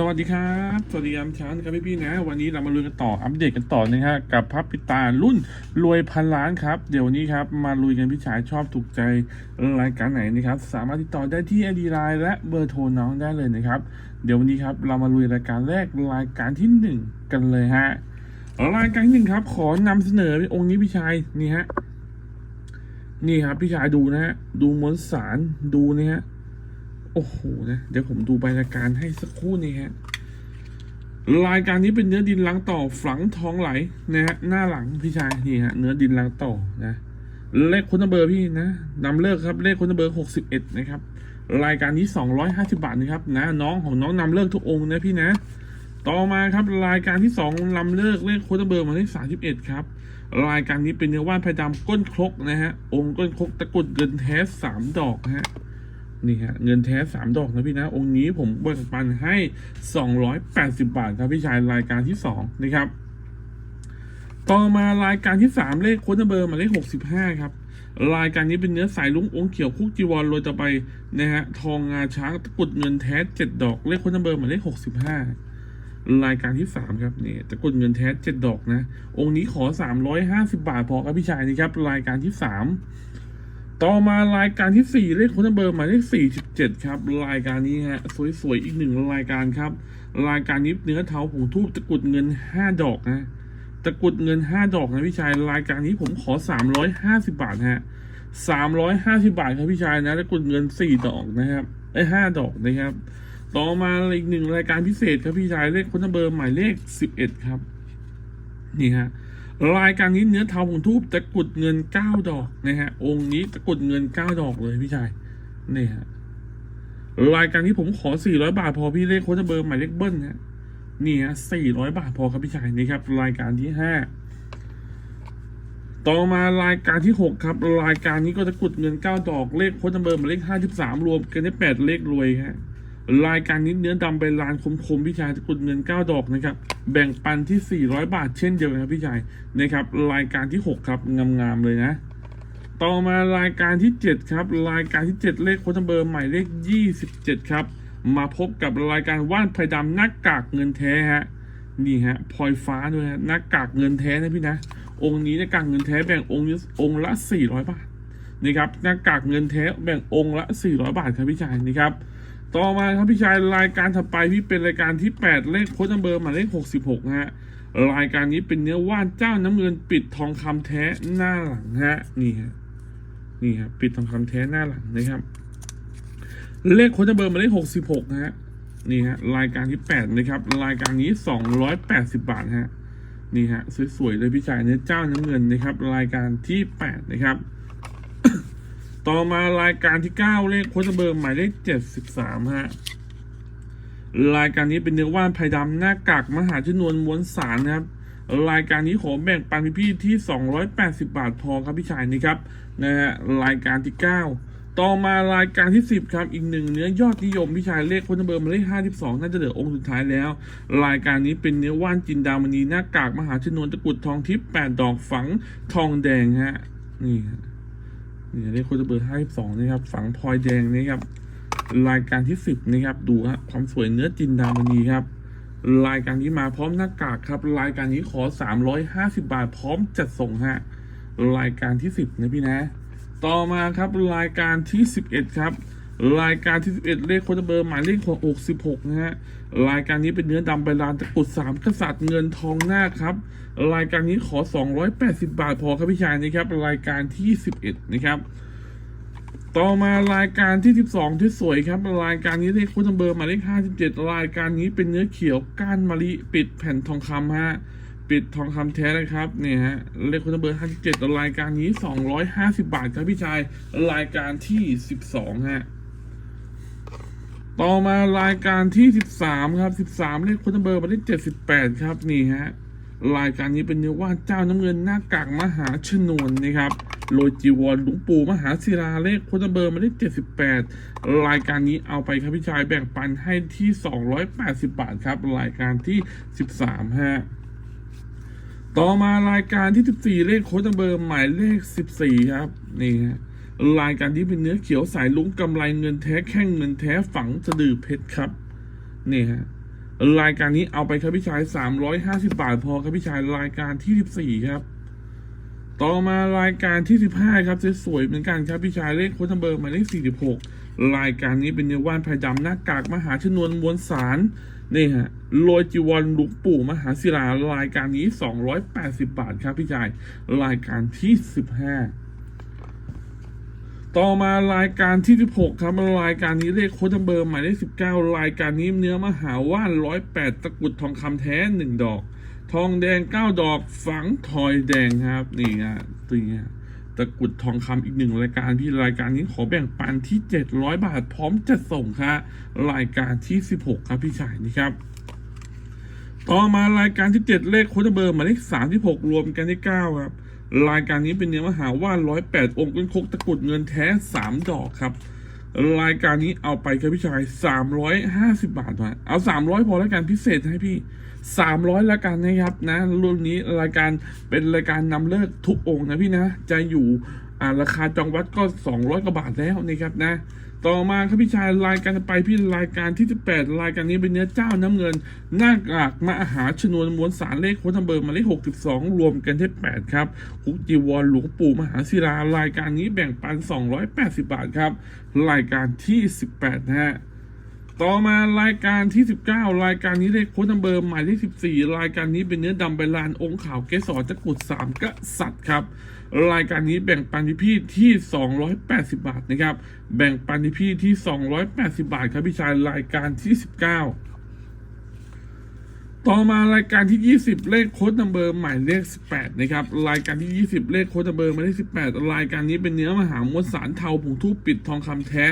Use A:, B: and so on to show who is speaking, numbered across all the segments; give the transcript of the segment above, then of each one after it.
A: สวัสดีครับ สวัสดียามเช้านะครับพี่พี่นะ วันนี้เรามาลุยกันต่อ อัปเดตกันต่อนะฮะกับพับปิตารุ่นรวยพันล้านครับ เดี๋ยววันนี้ครับ มาลุยกันพี่ชายชอบถูกใจรายการไหนนะครับ สามารถติดต่อได้ที่ไอดีไลน์และเบอร์โทรน้องได้เลยนะครับ เดี๋ยววันนี้ครับเรามาลุยรายการแรกรายการที่หนึ่งกันเลยฮะ รายการที่หนึ่งครับ ขอนำเสนอองค์นี้พี่ชายนี่ฮะ นี่ครับพี่ชายดูนะฮะ ดูมวลสารดูนะฮะ อ้โหนะเดี๋ยวผมดูใบรายการให้สักครู่นี้ฮะรายการนี้เป็นเนื้อดินลังต่อฝังท้องไหลนะฮะหน้าหลังพี่ชายนี่ฮะเนื้อดินลังต่อนะเลขคุณเบอร์พี่นะนำเลิกครับเลขคุณเบอร์หกสิบเอ็ดนะครับรายการนี้สองร้อยห้าสิบาทนะครับนะน้องของน้องนำเลิกทุกองค์นะพี่นะ ต่อมาครับรายการที่สองลำเลิกเลขโคตเบอร์มายเลขสามสิบเอ็ดครับรายการนี้เป็นเนื้อว่านไผ่ดำก้นครกนะฮะองค์ก้นครกตะกุดเงินแท้สามดอกฮะ นี่ฮะเงินแท้สามดอกนะพี่นะ องค์นี้ผมแบ่งปันให้สองร้อยแปดสิบาทครับพี่ชายรายการที่สองนะครับ ต่อมารายการที่สามเลขโค้ดเบอร์หมายเลขหกสิบห้าครับรายการนี้เป็นเนื้อสายลุงองค์เขียวคุกจีวรโรยต่อไปนะฮะทองงาช้างตะกุดเงินแท้เจ็ดดอกเลขค้ดเบอร์หมายเลขหกสิบห้ารายการที่สามครับนี่ตะกุดเงินแท้เจ็ดดอกนะ องค์นี้ขอสามร้อยห้าสิบาทพอครับพี่ชายนะครับรายการที่สาม ต่อมารายการที่สี่เลขคนเบอร์หมายเลขสี่สิบเจ็ดครับ รายการนี้ฮะ สวยๆ อีกหนึ่งรายการครับ รายการนี้เนื้อเทาผงทูบตะกรุดเงินห้าดอกนะตะกรุดเงินห้าดอกนะพี่ชายรายการนี้ผมขอสามร้อยห้าสิบาทฮะสามร้อยห้าสิบาทครับพี่ชายนะตะกรุดเงินสี่ดอกนะครับไอ้ห้าดอกนะครับ ต่อมาอีกหนึ่งรายการพิเศษครับพี่ชายเลขคนเบอร์หมายเลขสิบเอ็ดครับ นี่ฮะ รายการนี้เนื้อเทาผงทูบตะกุดเงินเก้าดอกนะฮะ องค์นี้ตะกุดเงินเก้าดอกเลยพี่ชายนี่ฮะรายการนี้ผมขอสี่ร้อยบาทพอพี่เลขโค้ดเบอร์หมายเลขเบิ้ลฮะนี่ฮะสี่ร้อยบาทพอครับพี่ชายนี่ครับ รายการที่ห้าต่อมารายการที่หกครับ รายการนี้ก็ตะกุดเงินเก้าดอกเลขโค้ดเบอร์หมายเลขห้าสิบสามรวมกันได้แปดเลขรวยฮะ รายการนี้เนื้อดำใบลานคมๆพี่ชายกุดเงินเก้าดอกนะครับ แบ่งปันที่ 400 บาทเช่นเดียวกันครับพี่ชายนะครับ รายการที่ 6 ครับงามๆเลยนะ ต่อมารายการที่ 7 ครับ รายการที่ 7 เลขโค้ดเบอร์หมายเลข 27 ครับ มาพบกับรายการว่านไผ่ดำหน้ากากเงินแท้ฮะนี่ฮะพลอยฟ้าด้วยฮะหน้ากากเงินแท้นะพี่นะ องค์นี้หน้ากากเงินแท้แบ่งองค์ละองค์ละ 400 บาทนี่ครับหน้ากากเงินแท้แบ่งองค์ละ 400 บาทครับพี่ชายนี่ครับ ต่อมาครับพี่ชายรายการถัดไปพี่เป็นรายการที่ 8 เลขโค้ดนัมเบอร์หมายเลข 66ฮะรายการนี้เป็นเนื้อว่านเจ้าน้ำเงินปิดทองคำแท้หน้าหลังฮะนี่ฮะนี่ครับปิดทองคำแท้หน้าหลังนะครับ เลขโค้ดนัมเบอร์หมายเลข 66ฮะนี่ฮะรายการที่ 8 นะครับ รายการนี้ 280 บาทฮะนี่ฮะสวยๆเลยพี่ชายเนื้อเจ้าน้ำเงินนะครับ รายการที่ 8 นะครับ ต่อมารายการที่ 9 เลขโค้ดเบอร์หมายเลข 73 ฮะ รายการนี้เป็นเนื้อว่านไผ่ดำหน้ากากมหาชนวนม้วนสารนะครับ รายการนี้ขอแบ่งปันพี่ที่ 280 บาทพอครับพี่ชายนี่ครับนะฮะรายการที่ 9 ต่อมารายการที่ 10 ครับ อีกหนึ่งเนื้อยอดนิยมพี่ชายเลขโค้ดเบอร์หมายเลข 52 น่าจะเหลือองค์สุดท้ายแล้ว รายการนี้เป็นเนื้อว่านจินดามณีหน้ากากมหาชนวนตะกุดทองทิพย์8ดอกฝังทองแดงฮะนี่ฮะ นี่เลขโคดเบอร์ห้าสิบสองนะครับ ฝังพลอยแดงนะครับ รายการที่สิบนะครับ ดูฮะความสวยเนื้อจินดามณีครับ รายการนี้มาพร้อมหน้ากากครับ รายการนี้ขอสามร้อยห้าสิบาท พร้อมจัดส่งฮะ รายการที่สิบนะพี่นะ ต่อมาครับรายการที่สิบเอ็ดครับ รายการที่สิบเอ็ดเลขคดเบอร์หมายเลขหกสิบหกนะฮะ รายการนี้เป็นเนื้อดำใบลานตะกุดสามกษัตริย์เงินทองหน้าครับ รายการนี้ขอ 280 บาทพอครับพี่ชายนะครับ รายการที่ 11 นะครับ ต่อมารายการที่ 12 ที่สวยครับ รายการนี้เลขคุณเบอร์หมายเลข 57 รายการนี้เป็นเนื้อเขียวก้านมะลิปิดแผ่นทองคำฮะปิดทองคำแท้นะครับเนี่ยฮะเลขคุณเบอร์57รายการนี้250บาทครับพี่ชายรายการที่12ฮะ ต่อมารายการที่ 13 ครับ 13เลขคุณเบอร์มายเลข78 ครับนี่ฮะรายการนี้เป็นเนื้อว่าเจ้าน้ำเงินหน้ากากมหาชนวนนะครับโรจีวรหลวงปู่มหาศิลาเลขคุณเบอร์มายเลข78 รายการนี้เอาไปครับพี่ชายแบ่งปันให้ที่ 280 บาทครับ รายการที่ 13ฮะต่อมารายการที่ 14 เลขโค้ดเบอร์หมายเลข 14 ครับนี่ฮะ รายการที่เป็นเนื้อเขียวสายลุ้งกำไรเงินแท้แข้งเงินแท้ฝังสะดือเพชรครับนี่ฮะรายการนี้เอาไปครับพี่ชาย 350 บาทพอครับพี่ชายรายการที่ 14 ครับ ต่อมารายการที่ 15 ครับสวยๆเหมือนกันครับพี่ชายเลขโค้ดนัมเบอร์หมายเลข 46 รายการนี้เป็นเนื้อว่านไผ่ดำหน้ากากมหาชนวนมวลสารนี่ฮะโรยจีวรหลุงปู่มหาศิลารายการนี้ 280 บาทครับพี่ชายรายการที่ 15 ต่อมารายการที่ 16 ครับรายการนี้เลขโค้ดเบอร์หมายเลข19 รายการนี้เนื้อมหาว่าน 108 ตะกรุดทองคำแท้ 1 ดอก ทองแดง 9 ดอกฝังทอยแดงครับ นี่ฮะตัวนี้ตะกรุดทองคำอีกหนึ่งรายการที่รายการนี้ขอแบ่งปันที่ 700 บาทพร้อมจัดส่งครับรายการที่ 16 ครับพี่ชายนี่ครับต่อมารายการที่ 7 เลขโค้ดเบอร์หมายเลข36 รวมกันได้9ครับ รายการนี้เป็นเนื้อมหาว่าน108องค์ต้นคกตะกุดเงินแท้สามดอกครับ รายการนี้เอาไปครับพี่ชายสามร้อยห้าสิบาทมาเอาสามร้อยพอแล้วกันพิเศษให้พี่300แล้วกันนะครับนะรุ่นนี้รายการเป็นรายการนำเลิกทุกองค์นะพี่นะจะอยู่ อ่าราคาจองวัดก็ 200 กว่าบาทแล้วนะครับนะ ต่อมาครับพี่ชายรายการไปพี่รายการที่ 18 รายการนี้เป็นเนื้อเจ้าน้ำเงิน หน้ากากมาหาชนวนมวลสารเลขโค้ดทำเบอร์หมาเลข 62 รวมกันที่8ครับคุกจีวรหลวงปู่มหาศิลารายการนี้แบ่งปัน 280 บาทครับ รายการที่ 18นะฮะ ต่อมารายการที่ 19 รายการนี้เลขโค้ดนัมเบอร์หมายเลข14 รายการนี้เป็นเนื้อดำใบลานองค์ขาวเกสรตะกรุด3กษัตริย์ครับ รายการนี้แบ่งปันที่พี่ที่ 280 บาทนะครับ แบ่งปันที่พี่ที่ 280 บาทครับพี่ชายรายการที่ 19 ต่อมารายการที่ 20 เลขโค้ดนัมเบอร์หมายเลข 18 นะครับ รายการที่ 20 เลขโค้ดนัมเบอร์หมายเลข 18 รายการนี้เป็นเนื้อมหามวลสารเทาผงทูปปิดทองคำแท้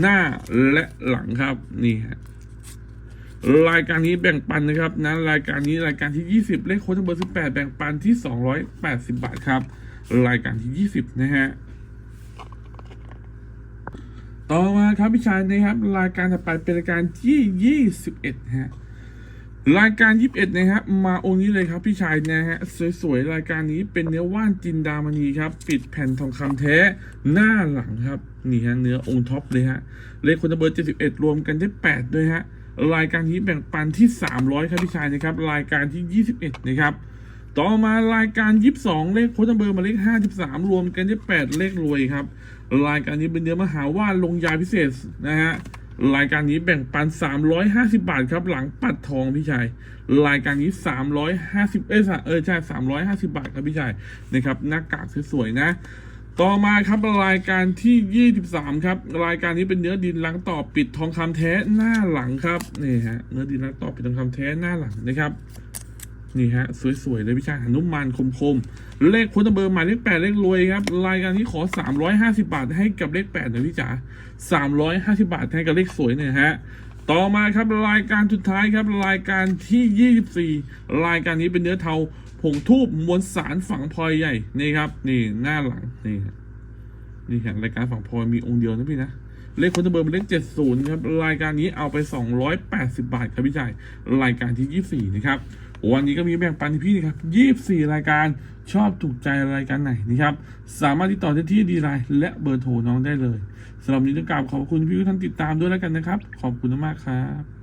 A: หน้าและหลังครับนี่ฮะรายการนี้แบ่งปันนะครับนะรายการนี้รายการที่ 20 เลขโค้ดนัมเบอร์ 18 แบ่งปันที่ 280 บาทครับ รายการที่ 20 นะฮะต่อมาครับพี่ชายนะครับ รายการถัดไปเป็นรายการที่ 21นะฮะ รายการ 21 นะครับ มาองค์นี้เลยครับพี่ชายนะฮะ สวยๆ รายการนี้เป็นเนื้อว่านจินดามณีครับ ปิดแผ่นทองคำแท้หน้าหลังครับ นี่ฮะเนื้อองค์ท็อปเลยฮะ เลขคนเบอร์ 71 รวมกันได้ 8 ด้วยฮะ รายการนี้แบ่งปันที่ 300 ครับพี่ชายนะครับ รายการที่ 21 นะครับ ต่อมารายการ 22 เลขโค้ดนัมเบอร์มาเลข 53 รวมกันได้ 8 เลขรวยครับ รายการนี้เป็นเนื้อมหาว่านลงยาพิเศษนะฮะ รายการนี้แบ่งปัน 350 บาทครับ หลังปัดทองพี่ชาย รายการนี้ 350 เอ้ยเออใช่350 บาทครับพี่ชายนะครับหน้ากากสวยๆนะต่อมาครับรายการที่ 23 ครับ รายการนี้เป็นเนื้อดินลังต่อปิดทองคำแท้หน้าหลังครับนี่ฮะเนื้อดินลังต่อปิดทองคำแท้หน้าหลังนะครับ นี่ฮะ สวยๆเลยพี่ชายหนุมานคมๆ เลขคุณเบอร์หมายเลขแปดเลขรวยครับ รายการนี้ขอ350บาทให้กับเลขแปดน่อยพี่จ๋า350บาทให้กับเลขสวยหน่อยฮะต่อมาครับรายการสุดท้ายครับรายการที่ 24 รายการนี้เป็นเนื้อเทาผงทูบมวลสารฝังพลอยใหญ่นี่ครับ นี่หน้าหลังนี่ฮะนี่ฮะรายการฝังพลอยมีองค์เดียวนะพี่นะเลขคนเบอร์เป็นเลข70 ครับ รายการนี้เอาไป 280 บาทครับพี่ชายรายการที่ 24 นะครับ วันนี้ก็มีแบ่งปันที่พี่นะครับ24รายการชอบถูกใจรายการไหนนะครับ สามารถติดต่อได้ที่ดีไลน์และเบอร์โทรน้องได้เลยสำหรับนี้ต้องกราบขอบคุณพี่ทุกท่านติดตามด้วยแล้วกันนะครับ ขอบคุณมากครับ